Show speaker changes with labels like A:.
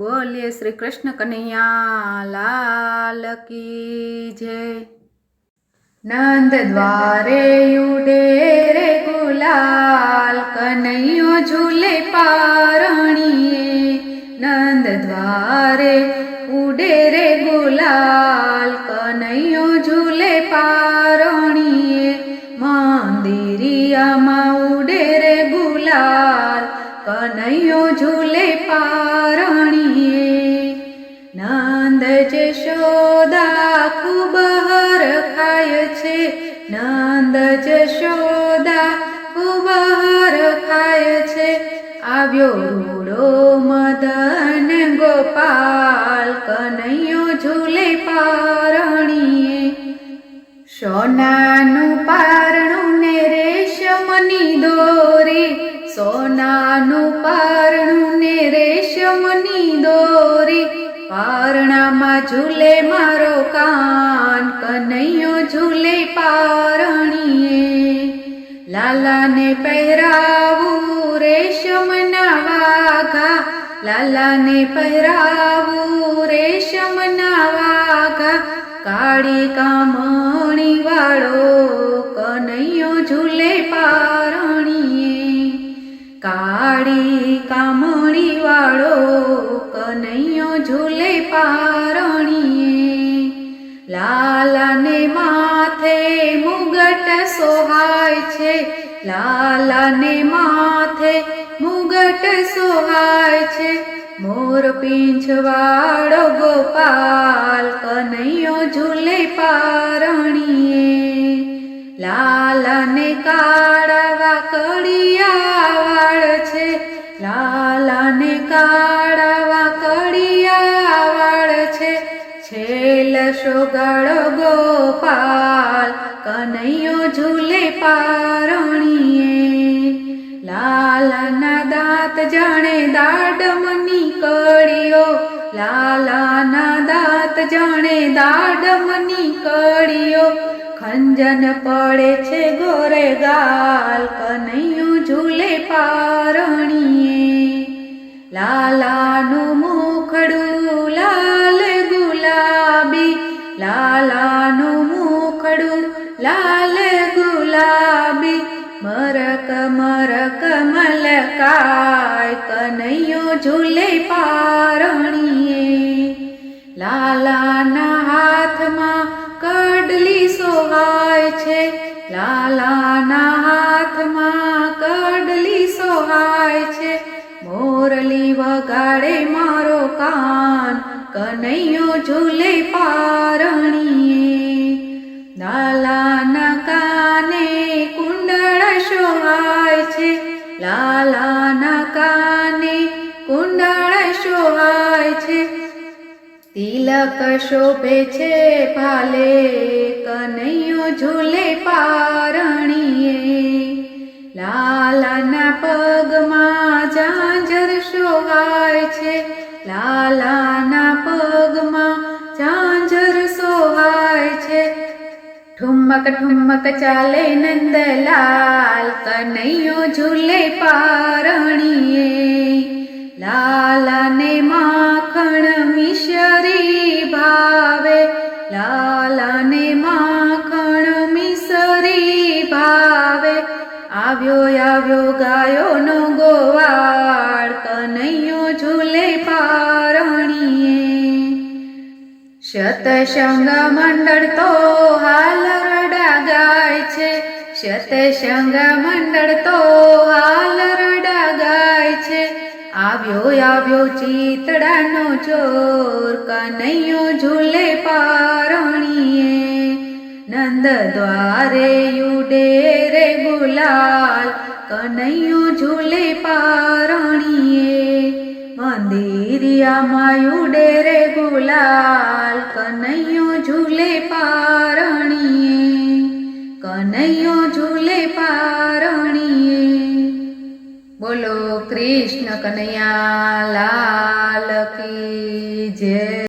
A: બોલીએ શ્રી કૃષ્ણ કનૈયા, લાલ કી જય. નંદ દ્વારે ઉડે રે ગુલાલ, કનૈયો ઝૂલે પારણીએ. નંદ દ્વારે ઉડે રે ગુલાલ, કનૈયો ઝૂલે પારણીએ. મંદિરિયામાં ઉડે રે ગુલાલ, કનૈયો ઝૂલે પારણીએ હરખાય છે, નંદ જશોદા ખૂબ હરખાય છે. આવ્યો રૂડો મદન ગોપાલ, કનૈયો ઝૂલે પારણીએ. સોનાનું પારણું ને રેશમની દોરી, સોનાનું પારણું ને રેશમની પારણામાં ઝૂલે મારો કાન, કનૈયો ઝૂલે પારણીએ. લાલાને પહેરાવું રેશમના વાઘા, લાલાને પહેરાવું રેશમના વાઘા. કાળી કામણી વાળો કનૈયો ઝૂલે પારણીએ. કાળી કામણી વાળો કનૈયો પારણીએ લાલાને માથે મુગટ સોહાય છે. લાલાને માથે મુગટ સોહાય છે. મોર પીંછવાળો ગોપાલ કનૈયો ઝૂલે પારણીએ. લાલાને કાળાવા છેલ ગોપાલ, કનૈયો ઝૂલે પારણીએ. લાલાના દાંત જાણે દાડમની કડીઓ લાલાના દાંત જાણે દાડમની કડીઓ ખંજન પડે છે ગોરે ગાલ, કનૈયો ઝૂલે પારણીએ. લાલાનું મરક કનૈયો ઝૂલે પારણીએ. લાલાના હાથમાં કડલી સોહાય છે. લાલાના હાથમાં કડલી સોહાય છે. મોરલી વગાડે મારો કાન, કનૈયો ઝૂલે પારણીએ. લાલાના લાલાના કાને કુંડળ શોભાય છે. તિલક શોભે છે ભાલે, કનૈયો ઝૂલે પારણીએ. લાલાના પગમાં ઝાંઝર શોભાય છે. લાલાના પગમાં ઠુમક ઠુમક ચાલે નંદલાલ કનૈયો ઝૂલે પારણીએ લાલાને માખણ મિશરી ભાવે લાલાને માખણ મિસરી ભાવે આવ્યો આવ્યો ગાયોનો ગોવાળ કનૈયો શતસંગ મંડળ તો હાલ રડા ગાય છે. શતસંગ મંડળ તો હાલ રડા ગાય છે. આવ્યો આવ્યો ચિતડાનો ચોર, કનૈયો ઝૂલે પારણીએ. નંદ દ્વારે યુડે રે ગુલાલ, કનૈયો ઝૂલે પારણીએ દિયામાં ઉડે રે ગુલાલ, કનૈયો ઝૂલે પારણીએ, કનૈયો ઝૂલે પારણીએ. બોલો કૃષ્ણ કનૈયા, લાલ કી જય.